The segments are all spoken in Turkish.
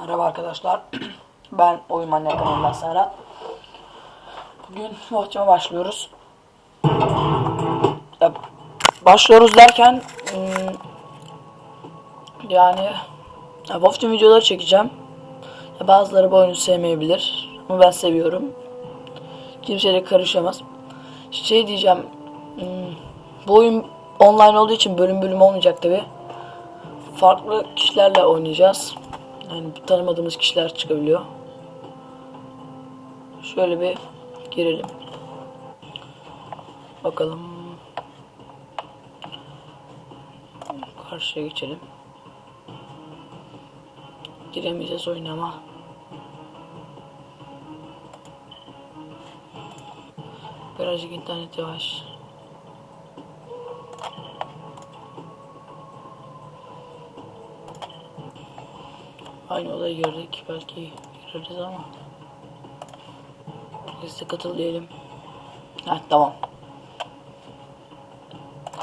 Merhaba arkadaşlar. Ben Oyun Manyak kanalından Serhat. Bugün maçıma başlıyoruz. Ya, başlıyoruz derken ım, yani ya, Wolf'cum videoları çekeceğim. Ya, bazıları bu oyunu sevmeyebilir. Ama ben seviyorum. Kimseyle karışamaz. Şey diyeceğim. ım, Bu oyun online olduğu için bölüm bölüm olmayacak tabi. Farklı kişilerle oynayacağız. Yani tanımadığımız kişiler çıkabiliyor. Şöyle bir girelim. Bakalım. Karşıya geçelim. Giremeyeceğiz oyuna ama. Birazcık internet yavaş. Aynı olayı gördük. Belki gireriz ama. Biz de katıl diyelim. Heh, tamam.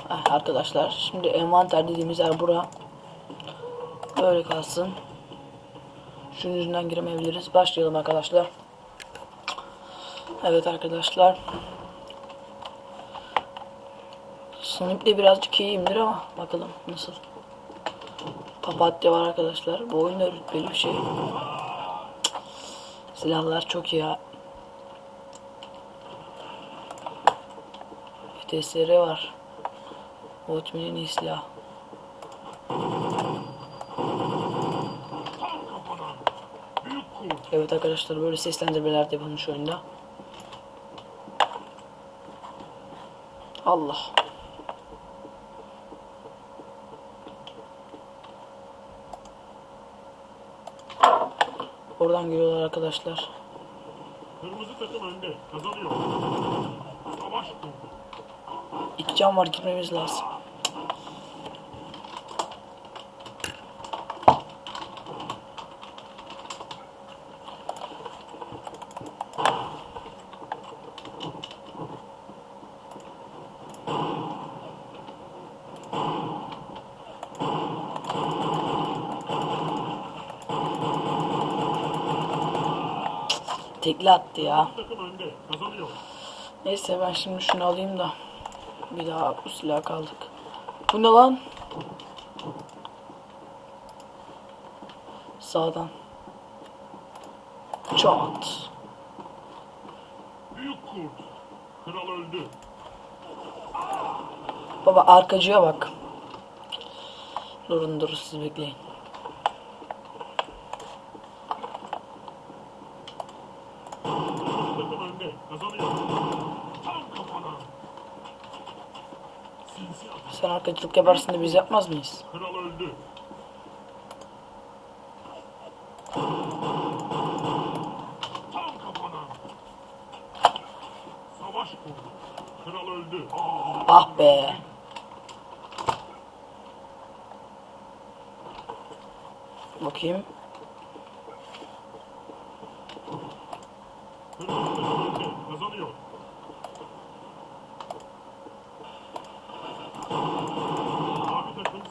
Heh, arkadaşlar şimdi envanter dediğimiz yer bura. Böyle kalsın. Şunun yüzünden giremeyebiliriz. Başlayalım arkadaşlar. Evet arkadaşlar. De birazcık iyiyimdir ama bakalım nasıl. Papatya var arkadaşlar. Bu oyunda rütbeli bir şey. Silahlar çok iyi ya. TSR var. En iyi silah. Evet arkadaşlar böyle seslendirmeler de yapılmış oyunda. Allah. Oradan geliyorlar arkadaşlar. Kırmızı takım önde. Kazanıyor. Savaş. İki can var gitmemiz lazım. Tekli attı ya. Neyse ben şimdi şunu alayım da bir daha bu silah kaldık. Bu ne lan? Sağdan. Çat. Büyük kurt. Kral öldü. Baba arkacıya bak. Durun dur siz bekleyin. Takım önde. Kazanıyor. Tam kafana. Sinsi arkacılık yaparsın da biz yapmaz mıyız? Kral öldü. Tam kafana. Savaş kurdu. Kral öldü. Ah be. Bakayım. Kırmızı takım önde. Kazanıyor. Mavi takım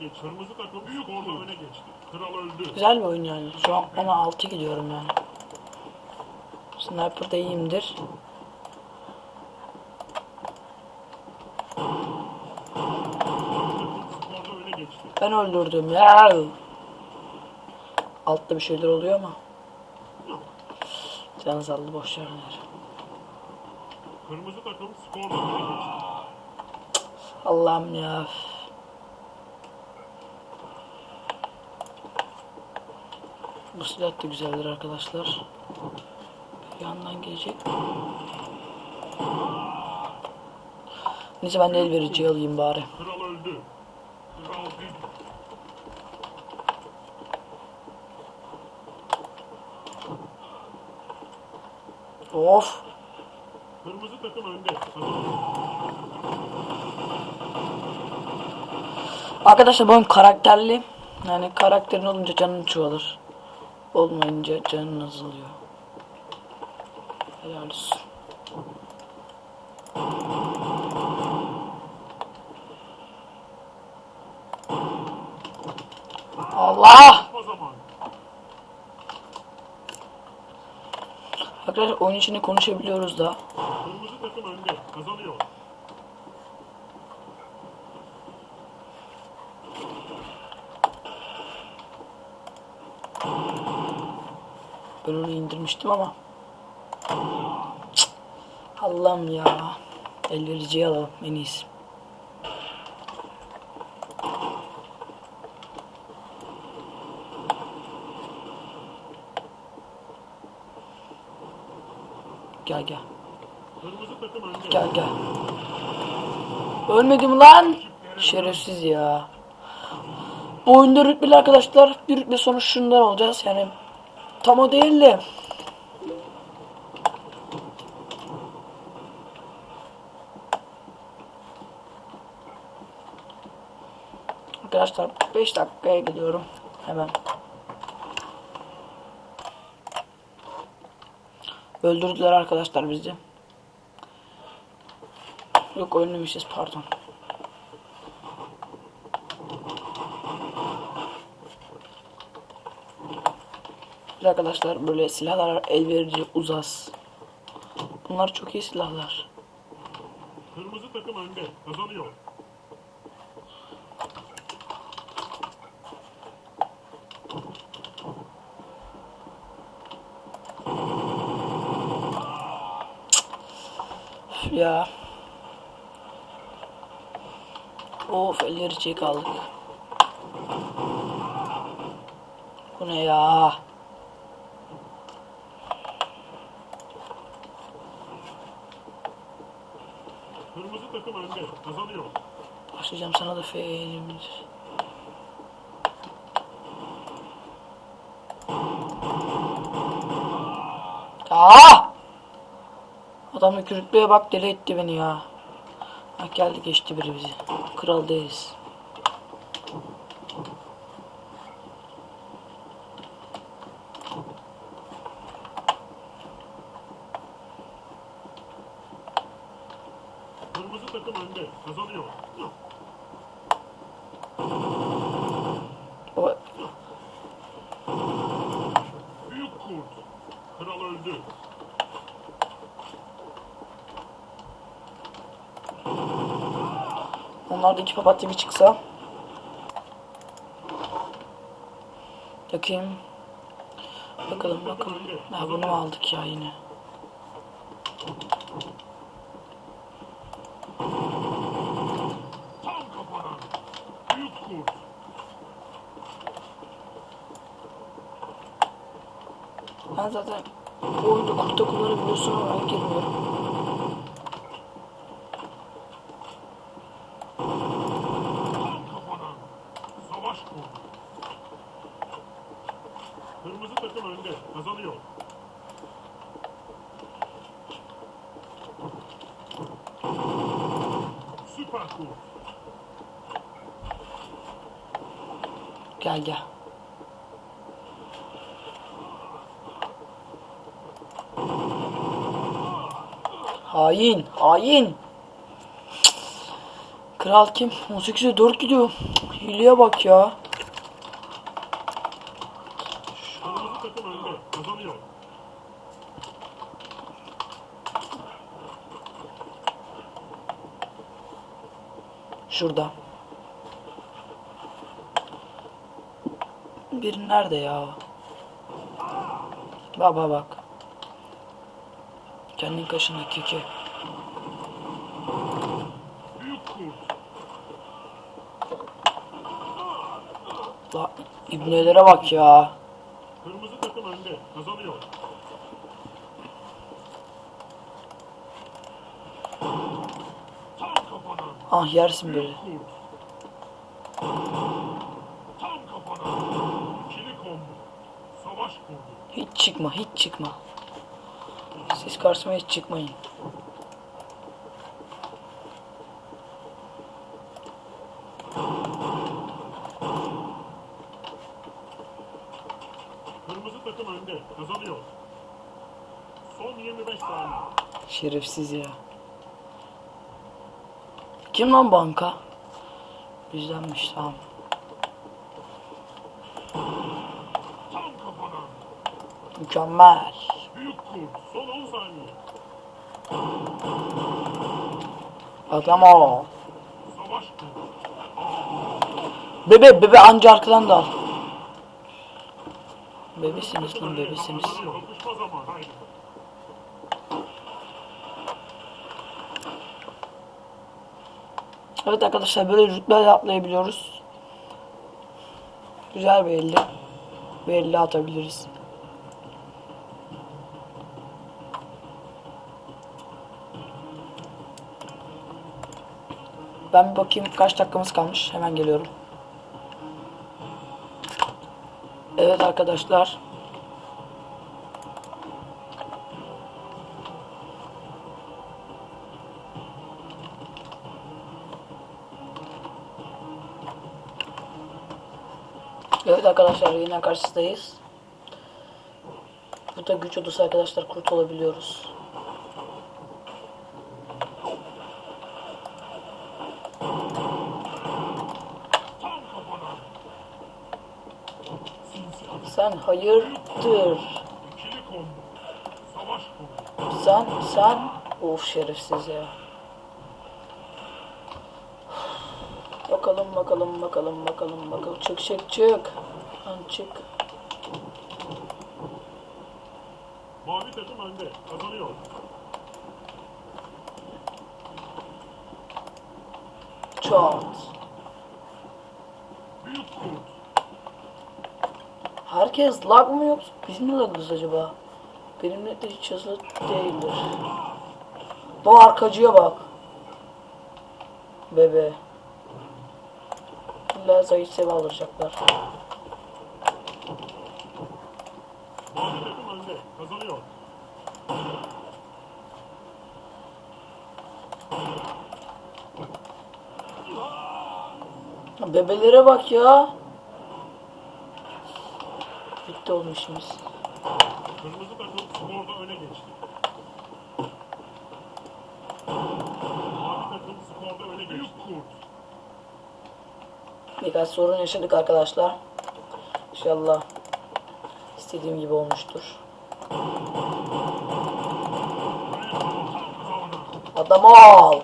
geçti. Kırmızı takım büyük orada öne geçti. Kral öldü. Güzel bir oyun yani. Şu an ona 6 gidiyorum yani. Sniper'da iyiyimdir. Ben öldürdüm ya. Altta bir şeyler oluyor ama. Can sallı boş ver. Kırmızı takım geçti. Allah'ım ya. Bu silah da güzeldir arkadaşlar. Bir yandan gelecek. Neyse ben de el verici alayım bari. Kral öldü. Kral bir. Of. Kırmızı takım önde. Arkadaşlar bu oyun karakterli. Yani karakterin olunca canın çoğalır olmayınca canın azalıyor. Helal olsun. Allah! Arkadaşlar oyun içinde konuşabiliyoruz da. Kırmızı takım önde, kazanıyor. Ben onu indirmiştim ama. Allah'ım ya. El vericiyi alalım en iyisi. Gel gel. Gel gel. Ölmedim lan. Şerefsiz ya. Bu oyunda rütbeli arkadaşlar. Bir rütbe sonra şundan olacağız. Yani tam o değil de. Arkadaşlar 5 dakikaya gidiyorum. Hemen. Öldürdüler arkadaşlar bizi. Yok ölmemişiz pardon. Arkadaşlar böyle silahlar elverici uzas. Bunlar çok iyi silahlar. Kırmızı takım önde. Kazanıyor. Ya. Of elverici kaldık. Bu ne ya? Kırmızı takım önde. Kazanıyor. Başlayacağım sana da feylimdir. Aa! Adam rütbeye bak deli etti beni ya. Ha geldi geçti biri bizi. Kral değiliz. Kırmızı önde. Kazanıyor. O, Büyük kurt. Kral öldü. onlardaki papatya bir çıksa. Bakayım. Bakalım bakalım. Ha bunu aldık ya yine. Tam kafadan. Büyük kurt. Ben zaten bu oyunda kurtta kullanabiliyorsun ama ben girmiyorum. Kırmızı takım önde. Kazanıyor. Süper kurt. Gel gel. Hain, hain. Kral kim? 18'e 4 gidiyor. Hileye bak ya. Şurada. Bir nerede ya? Baba bak. Kendin. Büyük kurt. La ibnelere bak ya. Kırmızı takım önde. Kazanıyor. Ah yersin böyle. Hiç çıkma, hiç çıkma. Siz karşıma hiç çıkmayın. Kırmızı takım önde. Kazanıyor. Son 25 saniye. Şerefsiz ya. Kim lan banka? Bizdenmiş tamam. Mükemmel. Adam o. Bebe bebe anca arkadan da al. Bebesiniz lan bebesiniz. Evet arkadaşlar böyle rütbeyle atlayabiliyoruz. Güzel bir elde. Bir elle atabiliriz. Ben bir bakayım kaç dakikamız kalmış. Hemen geliyorum. Evet arkadaşlar. Evet arkadaşlar yine karşısındayız. Bu da güç odası arkadaşlar kurtulabiliyoruz. Sen hayırdır? Sen sen of şerefsiz ya. Bakalım bakalım bakalım bakalım bakalım çık çık çık. Lan çık. Mavi takım önde. Kazanıyor. Çat. Büyük kurt. Herkes lag mı yoksa biz mi lagız acaba? Benim net de hiç hızlı değildir. Bu arkacıya bak. Bebe. İlla zayıf sevi alacaklar. Bebelere bak ya. Oğlum işimiz. Kırmızı takım skorda öne geçti. Mavi takım skorda öne geçti. Büyük kurt. Birkaç sorun yaşadık arkadaşlar. İnşallah istediğim gibi olmuştur. Adam ol.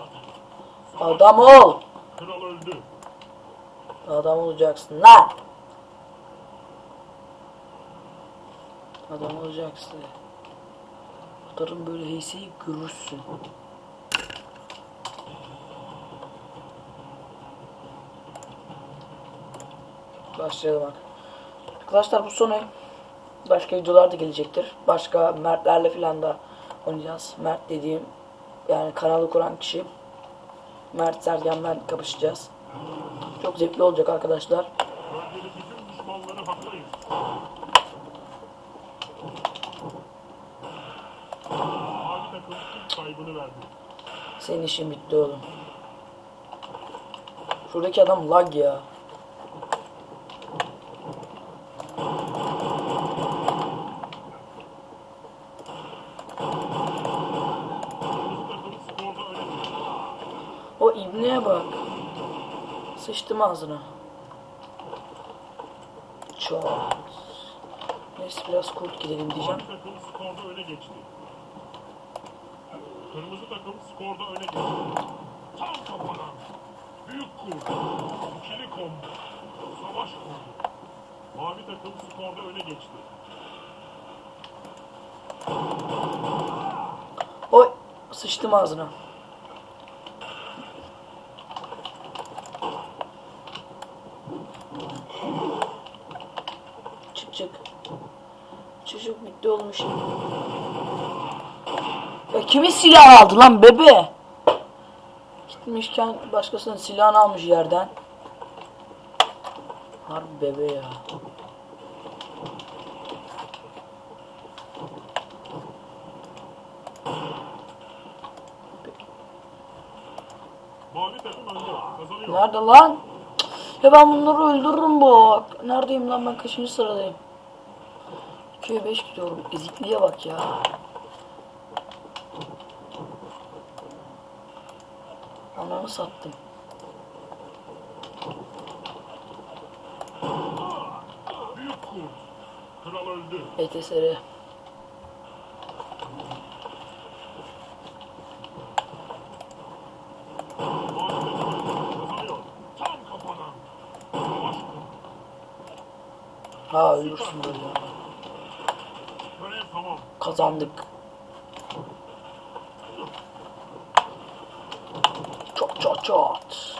Adam ol. Kral öldü. Adam olacaksın lan. Adam olacaksın. Atarım böyle heyseyi görürsün. Başlayalım. Arkadaşlar bu sonu başka videolar da gelecektir. Başka Mertlerle filan da oynayacağız. Mert dediğim yani kanalı kuran kişi. Mert Sergen ben kapışacağız. Çok zevkli olacak arkadaşlar. Kaybını verdi. Senin işin bitti oğlum. Şuradaki adam lag ya. O ibneye bak. Sıçtım ağzına. Çok. Neyse biraz kurt gidelim diyeceğim. Takım skorda öne geçti. Kırmızı takım skorda öne geçti. Tam kafadan. Büyük kurt. İkili combo. Savaş kurdu. Mavi takım skorda öne geçti. Oy. Sıçtım ağzına. Çık çık. Çık bitti. Ya kimin silahı aldı lan bebe? Gitmişken başkasının silahını almış yerden. Harbi bebe ya. Nerede lan? Ya ben bunları öldürürüm bak. Neredeyim lan ben kaçıncı sıradayım? 2'ye 5 gidiyorum. Ezikliğe bak ya. mı sattım? Kral öldü. ETSR. Ha ölürsün böyle. Kazandık. Çok çok çok.